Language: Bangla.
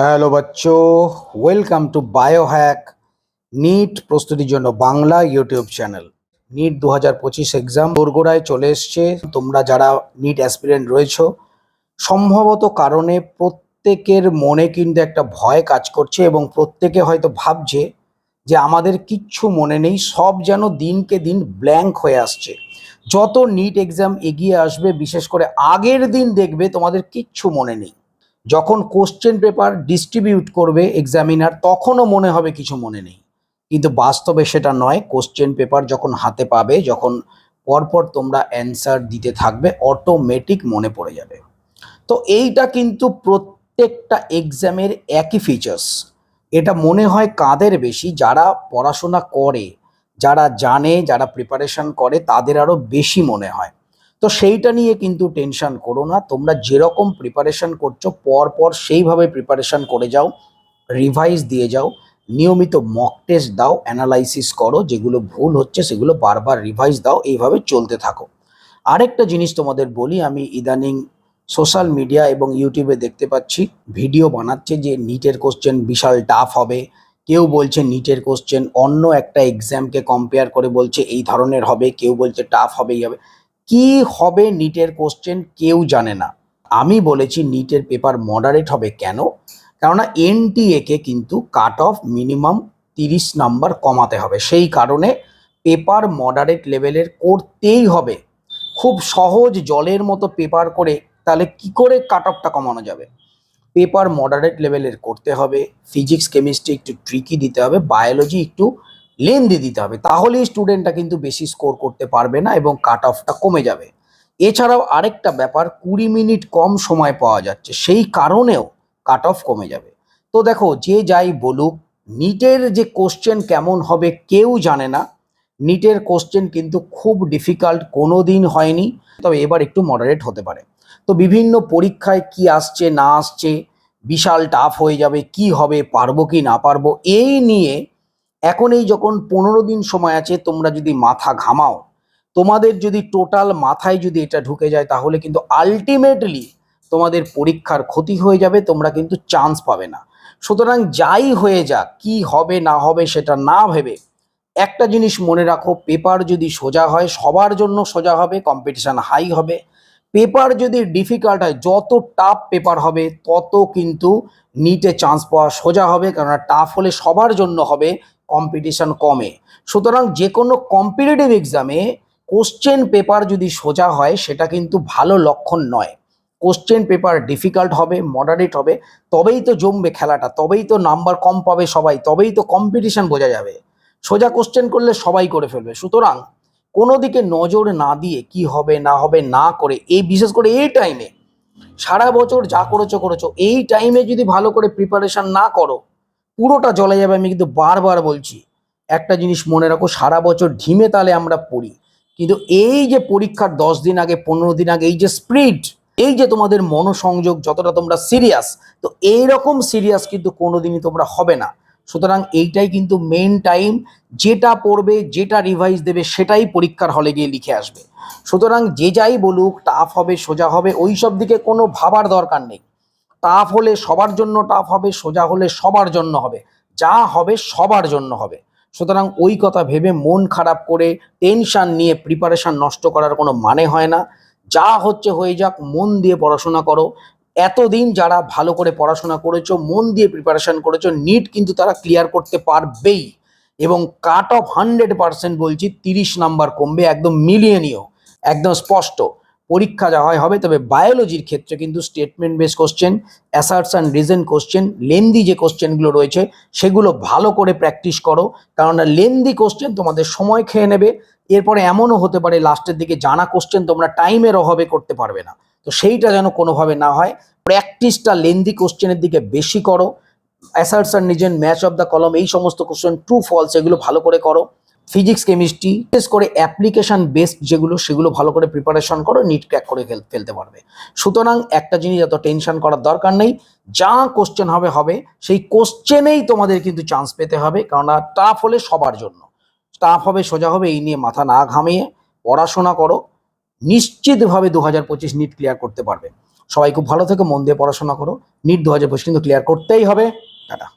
হ্যালো বাচ্চো ওয়েলকাম টু বায়োহ্যাক নিট প্রস্তুতির জন্য বাংলা ইউটিউব চ্যানেল নিট দু হাজার পঁচিশ এক্সাম দোরগোড়ায় চলে এসছে। তোমরা যারা নিট অ্যাসপিরেন্ট রয়েছো, সম্ভবত কারণে প্রত্যেকের মনে কিন্তু একটা ভয় কাজ করছে এবং প্রত্যেকে হয়তো ভাবছে যে আমাদের কিচ্ছু মনে নেই, সব যেন দিনকে দিন ব্ল্যাঙ্ক হয়ে আসছে। যত নিট এক্সাম এগিয়ে আসবে, বিশেষ করে আগের দিন দেখবে তোমাদের কিচ্ছু মনে নেই। যখন কোশ্চেন পেপার ডিস্ট্রিবিউট করবে এক্সামিনার তখনও মনে হবে কিছু মনে নেই। কিন্তু বাস্তবে সেটা নয় কোশ্চেন পেপার যখন হাতে পাবে, যখন পরপর তোমরা অ্যান্সার দিতে থাকবে অটোমেটিক মনে পড়ে যাবে। তো এইটা কিন্তু প্রত্যেকটা এক্সামের একই ফিচার্স এটা মনে হয় কাদের বেশি, যারা পড়াশোনা করে, যারা জানে, যারা প্রিপারেশন করে, তাদের আরও বেশি মনে হয়। তো সেইটা নিয়ে কিন্তু টেনশন করো না। তোমরা যেরকম প্রিপারেশন করছ পর পর সেইভাবে প্রিপারেশন করে যাও রিভাইজ দিয়ে যাও। নিয়মিত মক টেস্ট দাও অ্যানালাইসিস করো, যেগুলো ভুল হচ্ছে সেগুলো বারবার রিভাইজ দাও, এইভাবে চলতে থাকো। আরেকটা জিনিস তোমাদের বলি, আমি ইদানিং সোশ্যাল মিডিয়া এবং ইউটিউবে দেখতে পাচ্ছি ভিডিও বানাচ্ছে যে নিটের কোশ্চেন বিশাল টাফ হবে। কেউ বলছে নিটের কোশ্চেন অন্য একটা এক্সামকে কম্পেয়ার করে বলছে এই ধরনের হবে, কেউ বলছে টাফ হবে, এই হবে। কি হবে নিটের কোশ্চেন কেউ জানে না। আমি বলেছি নিটের পেপার মডারেট হবে কেন? কেননা এনটিএ কে কিন্তু কাট অফ মিনিমাম তিরিশ নাম্বার কমাতে হবে। সেই কারণে পেপার মডারেট লেভেলের করতেই হবে। খুব সহজ জলের মতো পেপার করে তাহলে কি করে কাট অফটা কমানো যাবে? পেপার মডারেট লেভেলের করতে হবে। ফিজিক্স কেমিস্ট্রি একটু ট্রিকি দিতে হবে। বায়োলজি একটু লেন্দি দিতে হবে, তাহলেই স্টুডেন্টটা কিন্তু বেশি স্কোর করতে পারবে না এবং কাট অফটা কমে যাবে। এছাড়াও আরেকটা ব্যাপার, কুড়ি মিনিট কম সময় পাওয়া যাচ্ছে, সেই কারণেও কাট অফ কমে যাবে। তো দেখো, যে যাই বলুক নিটের যে কোশ্চেন কেমন হবে কেউ জানে না। নিটের কোশ্চেন কিন্তু খুব ডিফিকাল্ট কোনো দিন হয়নি, তবে এবার একটু মডারেট হতে পারে। তো বিভিন্ন পরীক্ষায় কি আসছে, না আসছে, বিশাল টাফ হয়ে যাবে, কি হবে, পারব কি না পারব, এই নিয়ে এখন এই যখন পনেরো দিন সময় আছে, তোমরা যদি মাথা ঘামাও, তোমাদের যদি টোটাল মাথায় যদি এটা ঢুকে যায়, তাহলে কিন্তু আলটিমেটলি তোমাদের পরীক্ষার ক্ষতি হয়ে যাবে, তোমরা কিন্তু চান্স পাবে না। সুতরাং যাই হয়ে যাক, কি হবে না হবে সেটা না ভেবে, একটা জিনিস মনে রাখো পেপার যদি সোজা হয়, সবার জন্য সোজা হবে কম্পিটিশন হাই হবে। পেপার যদি ডিফিকাল্ট হয়, যত টাফ পেপার হবে, তত কিন্তু নিটে চান্স পাওয়া সোজা হবে, কেননা টাফ হলে সবার জন্য হবে কম্পিটিশন কমে। সুতরাং যে কোনো কম্পিটিটিভ এক্সামে কোশ্চেন পেপার যদি সোজা হয়, সেটা কিন্তু ভালো লক্ষণ নয়। কোশ্চেন পেপার ডিফিকাল্ট হবে মডারেট হবে, তবেই তো জমবে খেলাটা, তবেই তো নাম্বার কম পাবে সবাই, তবেই তো কম্পিটিশন বোঝা যাবে। সোজা কোশ্চেন করলে সবাই করে ফেলবে। সুতরাং কোনো দিকে নজর না দিয়ে কি হবে, না হবে, না করে, এই বিশেষ করে এই টাইমে সারা বছর যা করেছ করেছ, এই টাইমে যদি ভালো করে প্রিপারেশন না করো পুরোটা জলে যাবে, আমি কিন্তু বারবার বলছি। একটা জিনিস মনে রাখো, সারা বছর ঢিমে তালে আমরা পড়ি। কিন্তু এই যে পরীক্ষার দশ দিন আগে, পনেরো দিন আগে, এই যে স্প্রিড এই যে তোমাদের মনোসংযোগ যতটা তোমরা সিরিয়াস, তো এইরকম সিরিয়াস কিন্তু কোনোদিনই তোমরা হবে না। সুতরাং এইটাই কিন্তু মেন টাইম, যেটা পড়বে, যেটা রিভাইজ দেবে, সেটাই পরীক্ষার হলে গিয়ে লিখে আসবে। সুতরাং যে যাই বলুক টাফ হবে, সোজা হবে ওই সব দিকে কোনো ভাবার দরকার নেই। টাফ হলে সবার জন্য টাফ হবে, সোজা হলে সবার জন্য হবে। যা হবে সবার জন্য হবে। সুতরাং ওই কথা ভেবে মন খারাপ করে টেনশান নিয়ে প্রিপারেশন নষ্ট করার কোনো মানে হয় না। যা হচ্ছে হয়ে যাক, মন দিয়ে পড়াশোনা করো। এতদিন যারা ভালো করে পড়াশোনা করেছ, মন দিয়ে প্রিপারেশন করেছ নিট কিন্তু তারা ক্লিয়ার করতে পারবেই। এবং কাট অফ হান্ড্রেড পার্সেন্ট বলছি, তিরিশ নাম্বার কমবে, একদম মিলিয়নীয় একদম স্পষ্ট। পরীক্ষা যা হয়, হবে। তবে বায়োলজির ক্ষেত্রে কিন্তু statement base question asserts and reason question lengthy যে কোশ্চেনগুলো রয়েছে, সেগুলো ভালো করে প্র্যাকটিস করো। কেননা লেন্দি কোশ্চেন তোমাদের সময় খেয়ে নেবে। এরপরে এমনও হতে পারে লাস্টের দিকে জানা কোশ্চেন তোমরা টাইমের অভাবে করতে পারবে না। তো সেইটা যেন কোনোভাবে না হয়। প্র্যাকটিসটা লেন্দি কোশ্চেনের দিকে বেশি করো। Asserts reason match of the column এই সমস্ত কোশ্চেন ট্রু ফলস এগুলো ভালো করে করো। ফিজিক্স কেমিস্ট্রি বিশেষ করে অ্যাপ্লিকেশন বেসড যেগুলো, সেগুলো ভালো করে প্রিপারেশন করো নিট ক্র্যাক করে ফেলতে পারবে। সুতরাং একটা জিনিস এত টেনশন করার দরকার নেই, যা কোশ্চেন হবে হবে, সেই কোশ্চেনেই তোমাদের কিন্তু চান্স পেতে হবে, কেননা টাফ হলে সবার জন্য। টাফ হবে, সোজা হবে, এই নিয়ে মাথা না ঘামিয়ে পড়াশোনা করো, নিশ্চিতভাবে দু হাজার পঁচিশ নিট ক্লিয়ার করতে পারবে। সবাই খুব ভালো থেকে, মন দিয়ে পড়াশোনা করো নিট দু হাজার পঁচিশ কিন্তু ক্লিয়ার করতেই হবে। টাটা।